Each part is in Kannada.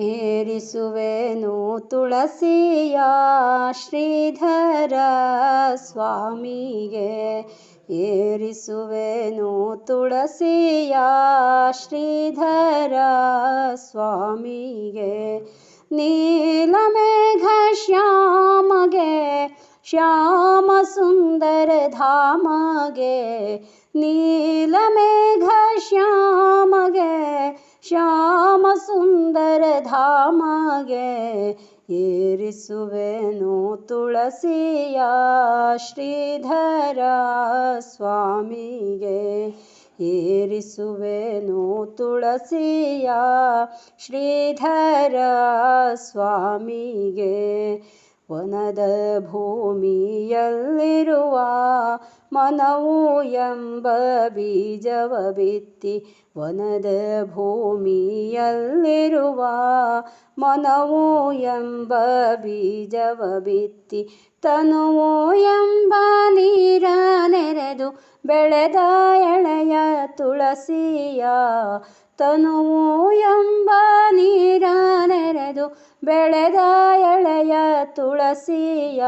ಏರಿಸುವೆನು ತುಳಸಿಯ ಶ್ರೀಧರ ಸ್ವಾಮಿಗೆ ಏರಿಸುವೆನು ತುಳಸಿಯ ಶ್ರೀಧರ ಸ್ವಾಮಿಗೆ ನೀಲಮೇಘ ಶ್ಯಾಮಗೆ ಶ್ಯಾಮ ಸುಂದರ ಧಾಮಗೆ ಶ್ಯಾಮ ಸುಂದರ ಧಾಮಗೆ ಏರಿಸುವೆನು ತುಳಸಿಯ ಶ್ರೀಧರ ಸ್ವಾಮಿಗೆ ಏರಿಸುವೆನು ತುಳಸಿಯ ಶ್ರೀಧರ ಸ್ವಾಮಿಗೆ ವನದ ಭೂಮಿಯಲ್ಲಿರುವ ಮನವು ಎಂಬ ಬೀಜವ ಬಿತ್ತಿ ವನದ ಭೂಮಿಯಲ್ಲಿರುವ ಮನವು ಎಂಬ ಬೀಜವ ಬಿತ್ತಿ ತನುವು ಎಂಬ ನೀರ ನೆರೆದು ಬೆಳೆದ ಎಳೆಯ ತುಳಸಿಯ ತನುವು ಎಂಬ ನೀರ ನೆರೆದು ಬೆಳೆದ ಎಳೆಯ ತುಳಸಿಯ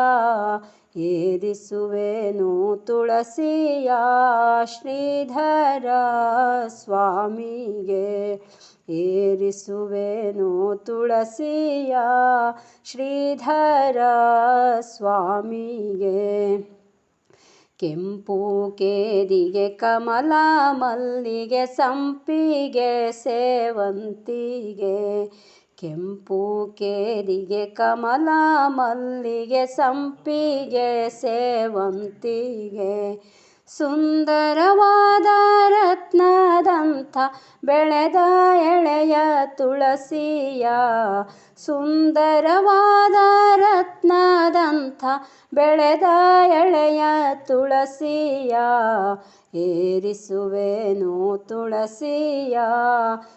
ಏರಿಸುವೆನು ತುಳಸಿಯ ಶ್ರೀಧರ ಸ್ವಾಮಿಗೆ. ಏರಿಸುವೆನು ತುಳಸಿಯ ಶ್ರೀಧರ ಸ್ವಾಮಿಗೆ. ಕೆಂಪು ಕೇದಿಗೆ ಕಮಲ ಮಲ್ಲಿಗೆ ಸಂಪಿಗೆ ಸೇವಂತಿಗೆ. ಕೆಂಪು ಕೇರಿಗೆ ಕಮಲ ಮಲ್ಲಿಗೆ ಸಂಪಿಗೆ ಸೇವಂತಿಗೆ. ಸುಂದರವಾದ ರತ್ನದಂಥ ಬೆಳೆದ ಎಳೆಯ ತುಳಸಿಯ ಸುಂದರವಾದ ರತ್ನದಂಥ ಬೆಳೆದ ಎಳೆಯ ತುಳಸಿಯ ಏರಿಸುವೆನು ತುಳಸಿಯ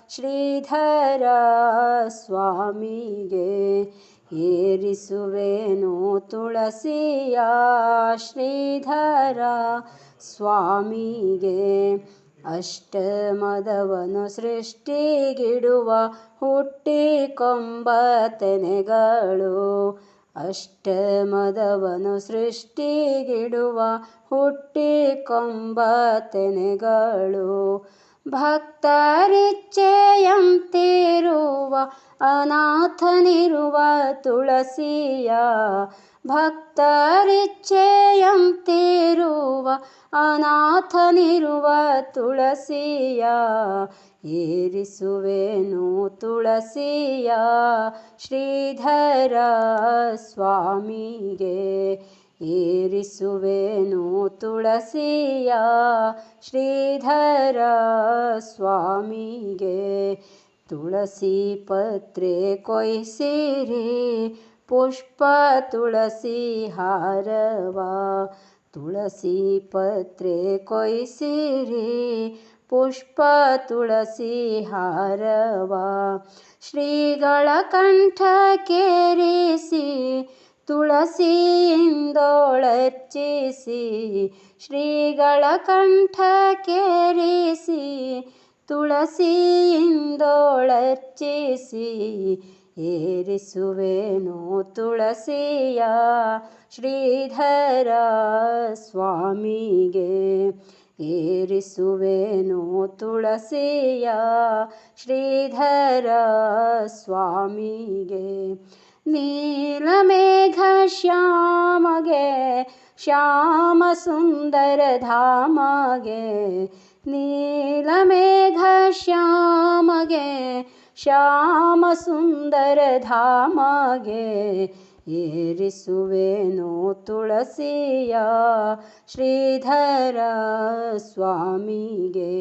ಶ್ರೀಧರ ಸ್ವಾಮಿಗೆ ಏರಿಸುವೆನು ತುಳಸಿಯ ಶ್ರೀಧರ ಸ್ವಾಮಿಗೆ ಅಷ್ಟಮದವನು ಸೃಷ್ಟಿಗಿಡುವ ಹುಟ್ಟಿ ಕೊಂಬತೆನೆಗಳು. ಅಷ್ಟಮದವನು ಸೃಷ್ಟಿಗಿಡುವ ಹುಟ್ಟಿ ತೆನೆಗಳು ಭಕ್ತರಿಚ್ಛೆಯಂತಿರುವ ಅನಾಥನಿರುವ ತುಳಸಿಯ ಭಕ್ತರಿಚ್ಛೆಯಂತಿರುವ ಅನಾಥನಿರುವ ತುಳಸಿಯ ಏರಿಸುವೆನು ತುಳಸಿಯ ಶ್ರೀಧರ ಸ್ವಾಮಿಗೆ. ಏರಿಸುವೆನು ತುಳಸಿಯ ಶ್ರೀಧರ ಸ್ವಾಮಿಗೆ ತುಳಸಿ ಪತ್ರೆ ಕೊಯ್ಸಿರಿ ಪುಷ್ಪ ತುಳಸಿ ಹಾರವ ತುಳಸಿ ಪತ್ರೆ ಕೊಯ್ಸಿರಿ ಪುಷ್ಪ ತುಳಸಿ ಹಾರವ ಶ್ರೀಗಳ ಕಂಠ ಕೇರಿಸಿ ತುಳಸಿಯಿಂದೊಳರ್ಚಿಸಿ ಶ್ರೀಗಳ ಕಂಠ ಕೇರಿಸಿ ತುಳಸಿಯಿಂದೊಳರ್ಚಿಸಿ ಏರಿಸುವೆನು ತುಳಸಿಯ ಶ್ರೀಧರ ಸ್ವಾಮಿಗೆ ಏರಿಸುವೆನು ತುಳಸಿಯ ಶ್ರೀಧರ ಸ್ವಾಮಿಗೆ. ನೀಲಮೇಘ ಶ್ಯಾಮಗೆ ಶ್ಯಾಮ ಸುಂದರ ಧಾಮಗೆ ನೀಲಮೇಘ ಶ್ಯಾಮಗೆ ಶ್ಯಾಮ ಸುಂದರ ಧಾಮಗೆ ಏರಿಸುವೆನು ತುಳಸಿಯ ಶ್ರೀಧರ ಸ್ವಾಮಿಗೆ